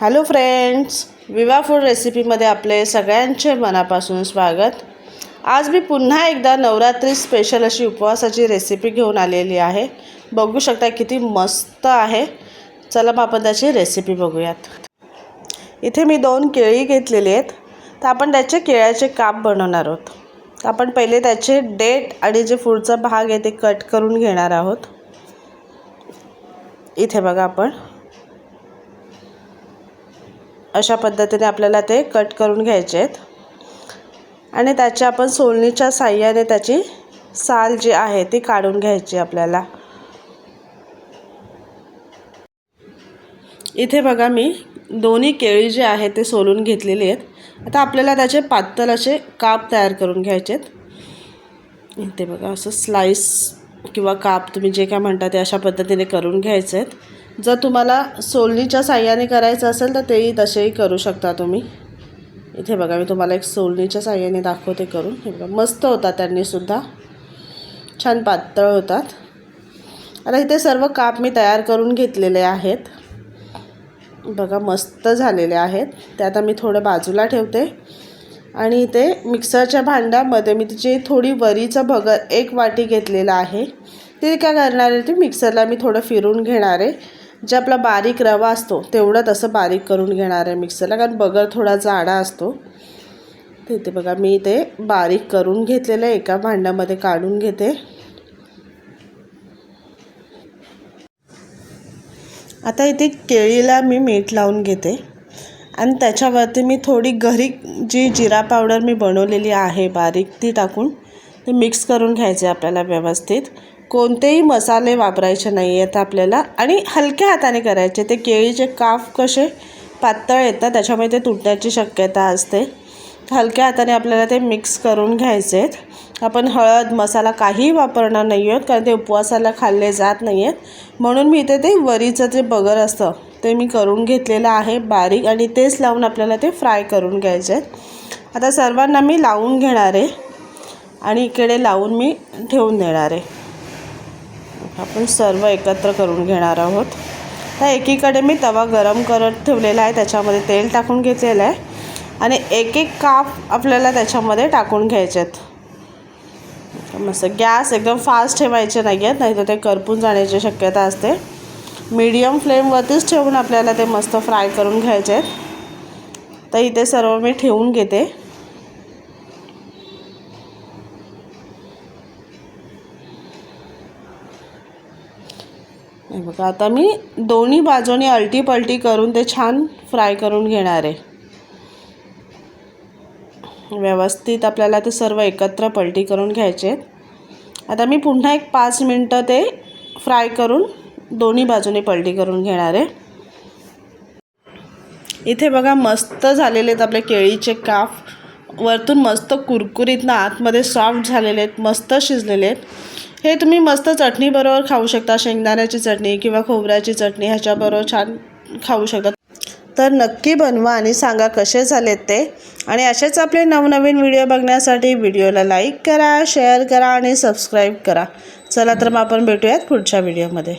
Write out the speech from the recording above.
Hello friends Viva food रेसिपीमध्ये आपले सगळ्यांचे मनापासून स्वागत. आज मी पुन्हा एकदा नवरात्री स्पेशल अशी उपवासाची रेसिपी घेऊन आलेली आहे. बघू शकता किती मस्त आहे. चला मग आपण त्याची रेसिपी बघूयात. इथे मी दोन केळी घेतलेली आहेत. तर आपण त्याचे केळ्याचे काप बनवणार आहोत. तर आपण पहिले त्याचे डेट आणि जे पुढचा भाग आहे ते कट करून घेणार आहोत. इथे बघा आपण. अशा पद्धतीने आपल्याला ते कट करून घ्यायचे आहेत. आणि त्याच्या आपण सोलणीच्या साह्याने त्याची साल जी आहे ती काढून घ्यायची आपल्याला. इथे बघा मी दोन्ही केळी जे आहे ते सोलून घेतलेली आहेत. आता आपल्याला त्याचे पातळ असे काप तयार करून घ्यायचे आहेत. इथे बघा असं स्लाईस किंवा काप तुम्ही जे काय म्हणता ते अशा पद्धतीने करून घ्यायचे आहेत. जर तुम्हाला सोलणीच्या साह्याने करायचं असेल तर तेही तसेही करू शकता तुम्ही. इथे बघा मी तुम्हाला एक सोलणीच्या साह्याने दाखवते करून. हे बघा मस्त होतात त्यांनीसुद्धा छान पातळ होतात. आता इथे सर्व काप मी तयार करून घेतलेले आहेत. बघा मस्त झालेले आहेत. ते आता मी थोडं बाजूला ठेवते. आणि इथे मिक्सरच्या भांड्यामध्ये मी तिची थोडी वरीचं भगर एक वाटी घेतलेलं आहे. ते काय करणार आहे ते मिक्सरला मी थोडं फिरून घेणार आहे. जे आपला बारीक रवा असतो तेवढं तसं बारीक करून घेणार आहे मिक्सरला कारण बगर थोडा जाडा असतो. तिथे बघा मी ते बारीक करून घेतलेलं आहे. एका भांड्यामध्ये काढून घेते. आता इथे केळीला मी मीठ लावून घेते. आणि त्याच्यावरती मी थोडी घरी जी जिरा पावडर मी बनवलेली आहे बारीक ती टाकून ते मिक्स करून घ्यायचे आपल्याला व्यवस्थित. कोणतेही मसाले वापरायचे नाही आहेत आपल्याला. आणि हलक्या हाताने करायचे. ते केळीचे काफ कसे पातळ येतात त्याच्यामुळे ते तुटण्याची शक्यता असते. हलक्या हाताने आपल्याला ते मिक्स करून घ्यायचे आहेत आपण हळद मसाला काहीही वापरणार नाही आहोत कारण ते उपवासाला खाल्ले जात नाही आहेत म्हणून मी इथे ते वरीचं जे बगर असतं ते मी करून घेतलेलं आहे बारीक आणि तेच लावून आपल्याला ते फ्राय करून घ्यायचे आहेत. आता सर्वांना मी लावून घेणार आहे आणि इकडे लावून मी ठेवून देणार आहे. आपण सर्व एकत्र करून घेणार आहोत. तर एकीकडे मी तवा गरम करत ठेवलेला आहे त्याच्यामध्ये तेल टाकून घेतलेलं आहे आणि एक एक काप आपल्याला त्याच्यामध्ये टाकून घ्यायचे आहेत. मस्त गॅस एकदम फास्ट ठेवायचे नाही आहेत नाही तर ते करपून जाण्याची शक्यता असते. मीडियम फ्लेमवरतीच ठेवून आपल्याला ते मस्त फ्राय करून घ्यायचे आहेत. तर इथे सर्व मी ठेवून घेते. हे बघा आता मी दोन्ही बाजूनी अलटी पलटी करून ते छान फ्राय करून घेणार आहे. व्यवस्थित आपल्याला ते सर्व एकत्र पलटी करून घ्यायचे आता मी पुन्हा एक पाच मिनटं ते फ्राय करून दोन्ही बाजूने पलटी करून घेणार आहे. इथे बघा मस्त झालेले आहेत आपले केळीचे काफ वरतून मस्त कुरकुरीतनं आतमध्ये सॉफ्ट झालेले आहेत मस्त शिजलेले आहेत. हे तुम्ही मस्त चटणीबरोबर खाऊ शकता शेंगदाण्याची चटणी किंवा खोबऱ्याची चटणी ह्याच्याबरोबर छान खाऊ शकता. तर नक्की बनवा आणि सांगा कसे झालेत ते. आणि असेच आपले नवनवीन व्हिडिओ बघण्यासाठी व्हिडिओला लाईक करा शेअर करा आणि सबस्क्राईब करा. चला तर मग आपण भेटूयात पुढच्या व्हिडिओमध्ये